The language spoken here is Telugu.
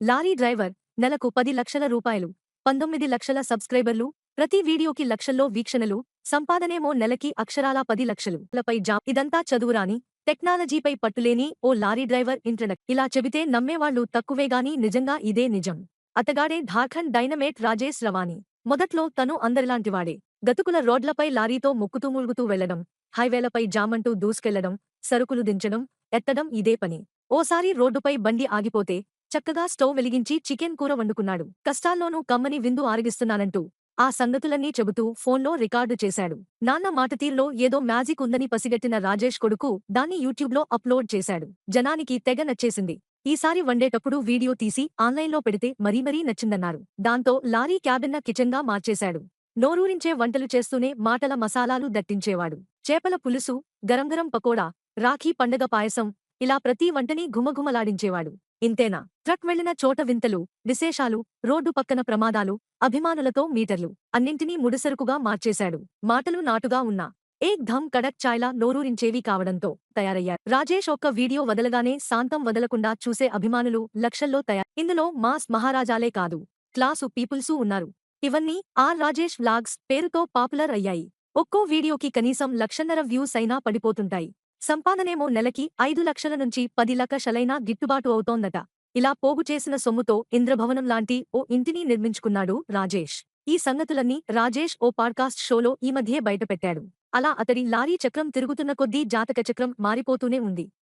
లారీ డ్రైవర్ నెలకు పది లక్షల రూపాయలు పంతొమ్మిది లక్షల సబ్స్క్రైబర్లు ప్రతి వీడియోకి లక్షల్లో వీక్షణలు సంపాదనేమో నెలకి అక్షరాలా పది లక్షలు. లపై జాబ్ ఇదంతా చదువురాని టెక్నాలజీపై పట్టులేని ఓ లారీ డ్రైవర్ ఇంటర్నెట్. ఇలా చెబితే నమ్మేవాళ్ళు తక్కువేగాని నిజంగా ఇదే నిజం. అతగాడే ఝార్ఖండ్ డైనమేట్ రాజేష్ రవాణి. మొదట్లో తను అందరిలాంటివాడే. గతుకుల రోడ్లపై లారీతో ముక్కుతూ ములుగుతూ వెళ్ళడం హైవేలపై జామంటూ దూసుకెళ్ళడం సరుకులు దించడం ఎత్తడం ఇదే పని. ఓసారి రోడ్డుపై బండి ఆగిపోతే చక్కగా స్టవ్ వెలిగించి చికెన్ కూర వండుకున్నాడు. కష్టాల్లోనూ కమ్మని విందు ఆరగిస్తున్నానంటూ ఆ సంగతులన్నీ చెబుతూ ఫోన్లో రికార్డు చేశాడు. నాన్న మాటతీర్లో ఏదో మ్యాజిక్ ఉందని పసిగట్టిన రాజేష్ కొడుకు దాన్ని యూట్యూబ్లో అప్లోడ్ చేశాడు. జనానికి తెగ నచ్చేసింది. ఈసారి వండేటప్పుడు వీడియో తీసి ఆన్లైన్లో పెడితే మరీ మరీ నచ్చిందన్నారు. దాంతో లారీ క్యాబిన్న కిచెన్గా మార్చేశాడు. నోరూరించే వంటలు చేస్తూనే మాటల మసాలాలు దట్టించేవాడు. చేపల పులుసు గరంగరం పకోడా రాఖీ పండగ పాయసం ఇలా ప్రతి వంటని ఘుమఘుమలాడించేవాడు. ఇంతేనా? ట్రక్ వెళ్ళిన చోట వింతలు విశేషాలు రోడ్డు పక్కన ప్రమాదాలు అభిమానులతో మీటర్లు అన్నింటినీ ముడిసరుకుగా మార్చేశాడు. మాటలు నాటుగా ఉన్నా ఏక్ ధమ్ కడక్ చాయ్లా నోరూరించేవి కావడంతో తయారయ్యారు. రాజేష్ ఒక్క వీడియో వదలగానే శాంతం వదలకుండా చూసే అభిమానులు లక్షల్లో తయారు ఇందులో మాస్ మహారాజాలే కాదు క్లాసు పీపుల్సూ ఉన్నారు. ఇవన్నీ ఆర్ రాజేష్ వ్లాగ్స్ పేరుతో పాపులర్ అయ్యాయి. ఒక్కో వీడియోకి కనీసం లక్షన్నర వ్యూస్ అయినా పడిపోతుంటాయి. సంపాదనేమో నెలకి ఐదు లక్షల నుంచి పది లక్షలైనా గిట్టుబాటు అవుతోందట. ఇలా పోగు చేసిన సొమ్ముతో ఇంద్రభవనం లాంటి ఓ ఇంటిని నిర్మించుకున్నాడు రాజేష్. ఈ సంగతులన్నీ రాజేష్ ఓ పాడ్కాస్ట్ షోలో ఈ మధ్యే బయటపెట్టాడు. అలా అతడి లారీ చక్రం తిరుగుతున్న కొద్దీ జాతక చక్రం మారిపోతూనే ఉంది.